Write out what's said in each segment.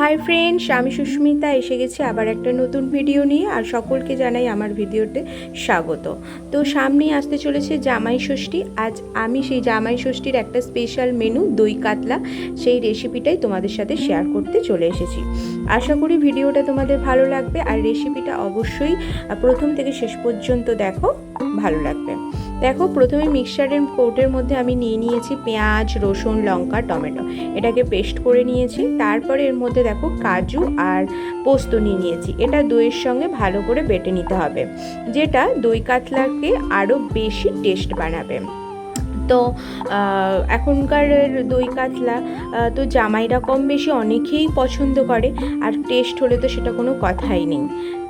Hi friends, আমি সুস্মিতা, এসে গেছি আবার একটা নতুন ভিডিও নিয়ে, আর সকলকে জানাই আমার ভিডিওতে স্বাগত। তো সামনেই আসতে চলেছে জামাই ষষ্ঠী। আজ আমি সেই জামাই ষষ্ঠীর একটা স্পেশাল মেনু দই কাতলা। সেই রেসিপিটাই তোমাদের সাথে শেয়ার করতে চলে এসেছি। আশা করি ভিডিওটা তোমাদের ভালো লাগবে, আর রেসিপিটা অবশ্যই প্রথম থেকে শেষ পর্যন্ত দেখো, ভালো লাগবে। দেখো, প্রথমে মিক্সচারের কৌটের মধ্যে আমি নিয়ে নিয়েছি পেঁয়াজ, রসুন, লঙ্কা, টমেটো। এটাকে পেস্ট করে নিয়েছি। তারপরে এর মধ্যে দেখো, কাজু আর পোস্ত নিয়ে নিয়েছি। এটা দইয়ের সঙ্গে ভালো করে বেটে নিতে হবে, যেটা দই কাতলাকে আরও বেশি টেস্ট বানাবে। তো এখনকার দই কাতলা তো জামাইরা কম বেশি অনেকেই পছন্দ করে, আর টেস্ট হলে তো সেটা কোনো কথাই নেই।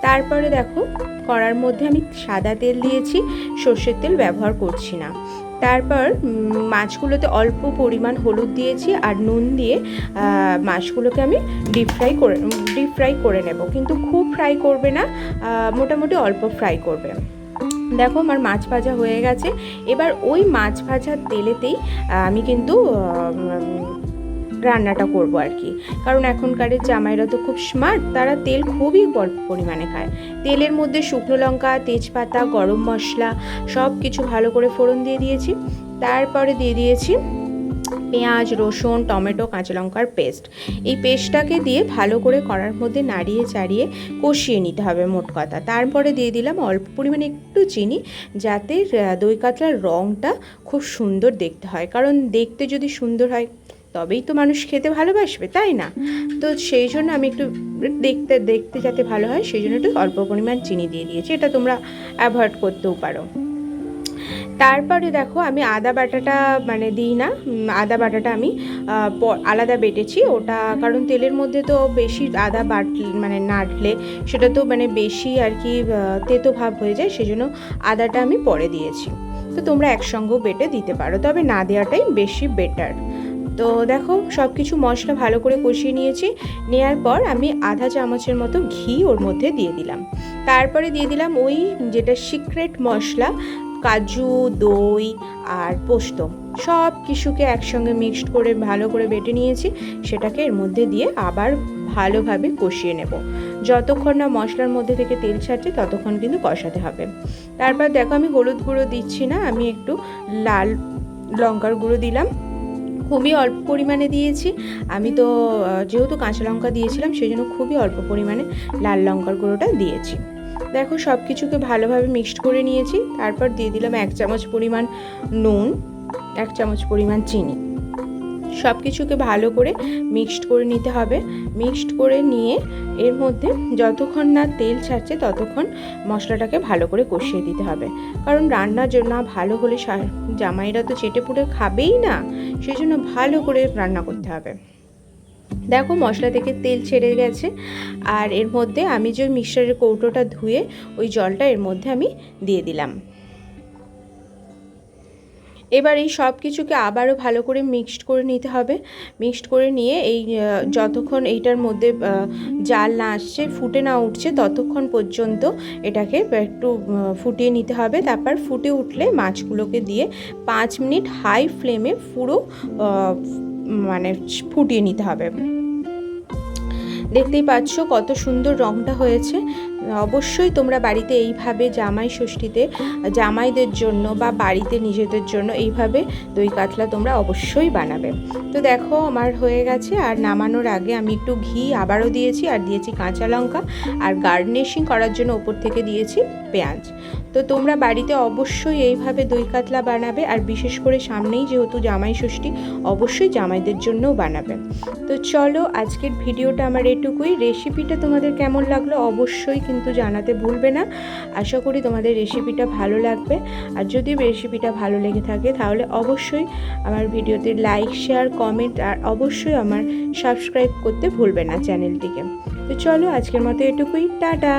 তারপরে দেখো, কড়ার মধ্যে আমি সাদা তেল দিয়েছি, সর্ষের তেল ব্যবহার করছি না। তারপর মাছগুলোতে অল্প পরিমাণ হলুদ দিয়েছি আর নুন দিয়ে মাছগুলোকে আমি ডিপ ফ্রাই করে ডিপ ফ্রাই করে নেব। কিন্তু খুব ফ্রাই করবে না মোটামুটি অল্প ফ্রাই করবে। দেখো আমার মাছ ভাজা হয়ে গেছে। এবার ওই মাছ ভাজার তেলেতেই আমি কিন্তু রান্নাটা করব আর কি। কারণ এখনকারের জামাইরা তো খুব স্মার্ট তারা তেল খুবই পরিমাণে খায়। তেলের মধ্যে শুকনো লঙ্কা, তেজপাতা, গরম মশলা সব কিছু ভালো করে ফোড়ন দিয়ে দিয়েছি। তারপরে দিয়ে দিয়েছি পেঁয়াজ, রসুন, টমেটো, কাঁচা লঙ্কার পেস্ট। এই পেস্টটাকে দিয়ে ভালো করে করার মধ্যে নাড়িয়ে চাড়িয়ে কষিয়ে নিতে হবে মোট কথা। তারপরে দিয়ে দিলাম অল্প পরিমাণে একটু চিনি, যাতে দই কাতলার রঙটা খুব সুন্দর দেখতে হয়। কারণ দেখতে যদি সুন্দর হয়, তবেই তো মানুষ খেতে ভালোবাসবে, তাই না? তো সেই জন্য আমি একটু দেখতে দেখতে যাতে ভালো হয়, সেই জন্য একটু অল্প পরিমাণ চিনি দিয়ে দিয়েছি। এটা তোমরা অ্যাভয়েড করতেও পারো। তারপরে দেখো আমি আদা বাটাটা মানে দিই না আদা বাটাটা আমি আলাদা বেটেছি। ওটা কারণ তেলের মধ্যে তো বেশি আদা বাটলে মানে নাড়লে সেটা তো মানে বেশি আর কি তেতো ভাব হয়ে যায় সেই জন্য আদাটা আমি পরে দিয়েছি। তো তোমরা একসঙ্গেও বেটে দিতে পারো, তবে না দেওয়াটাই বেশি বেটার। তো দেখো সব কিছু মশলা ভালো করে কষিয়ে নিয়েছি নেওয়ার পর আমি আধা চামচের মতো ঘি ওর মধ্যে দিয়ে দিলাম। তারপরে দিয়ে দিলাম ওই যেটা সিক্রেট মশলা কাজু, দই আর পোস্ত সব কিছুকে একসঙ্গে মিক্সড করে ভালো করে বেটে নিয়েছি। সেটাকে এর মধ্যে দিয়ে আবার ভালোভাবে কষিয়ে নেব। যতক্ষণ না মশলার মধ্যে থেকে তেল ছাড়ছে, ততক্ষণ কিন্তু কষাতে হবে। তারপর দেখো আমি হলুদ গুঁড়ো দিচ্ছি না, আমি একটু লাল লঙ্কার গুঁড়ো দিলাম। খুবই অল্প পরিমাণে দিয়েছি। আমি তো যেহেতু কাঁচা লঙ্কা দিয়েছিলাম, সেই জন্য খুবই অল্প পরিমাণে লাল লঙ্কার গুঁড়োটা দিয়েছি। দেখো সব কিছুকে ভালোভাবে মিক্সড করে নিয়েছি। তারপর দিয়ে দিলাম এক চামচ পরিমাণ নুন, এক চামচ পরিমাণ চিনি। সব কিছুকে ভালো করে মিক্সড করে নিতে হবে। মিক্সড করে নিয়ে এর মধ্যে যতক্ষণ না তেল ছাড়ছে, ততক্ষণ মশলাটাকে ভালো করে কষিয়ে দিতে হবে। কারণ রান্নার জন্য ভালো হলে জামাইরা তো চেটে পুটে খাবেই না। সেই জন্য ভালো করে রান্না করতে হবে। দেখো মশলা থেকে তেল ছেড়ে গেছে আর এর মধ্যে আমি যে মিক্সচারের কৌটোটা ধুয়ে ওই জলটা এর মধ্যে আমি দিয়ে দিলাম। এবার এই সব কিছুকে আবারও ভালো করে মিক্সড করে নিতে হবে। মিক্সড করে নিয়ে এই যতক্ষণ এইটার মধ্যে জাল না আসছে, ফুটে না উঠছে, ততক্ষণ পর্যন্ত এটাকে একটু ফুটিয়ে নিতে হবে। তারপর ফুটে উঠলে মাছগুলোকে দিয়ে পাঁচ মিনিট হাই ফ্লেমে পুরো মানে ফুটিয়ে নিতে হবে। দেখতেই পাচ্ছ কত সুন্দর রংটা হয়েছে। অবশ্যই তোমরা বাড়িতে এইভাবে জামাই ষষ্ঠীতে, জামাইদের জন্য বা বাড়িতে নিজেদের জন্য এইভাবে দই কাতলা তোমরা অবশ্যই বানাবে। তো দেখো, আমার হয়ে গেছে। আর নামানোর আগে আমি একটু ঘি আবারও দিয়েছি। আর দিয়েছি কাঁচা লঙ্কা। আর গার্নিশিং করার জন্য ওপর থেকে দিয়েছি পেঁয়াজ। তো তোমরা বাড়িতে অবশ্যই এইভাবে দই কাতলা বানাবে। আর বিশেষ করে সামনেই যেহেতু জামাই ষষ্ঠী, অবশ্যই জামাইদের জন্যও বানাবে। তো চলো, আজকের ভিডিওটা আমার এটুকুই। রেসিপিটা তোমাদের কেমন লাগল অবশ্যই কিন্তু জানাতে ভুলবে না। আশা করি তোমাদের রেসিপিটা ভালো লাগবে। আর যদি রেসিপিটা ভালো লেগে থাকে, তাহলে অবশ্যই আমার ভিডিওতে লাইক শেয়ার কমেন্ট আর অবশ্যই আমার সাবস্ক্রাইব করতে ভুলবে না চ্যানেলটিকে। তো চলো আজকের মতো এটুকুই। টাটা!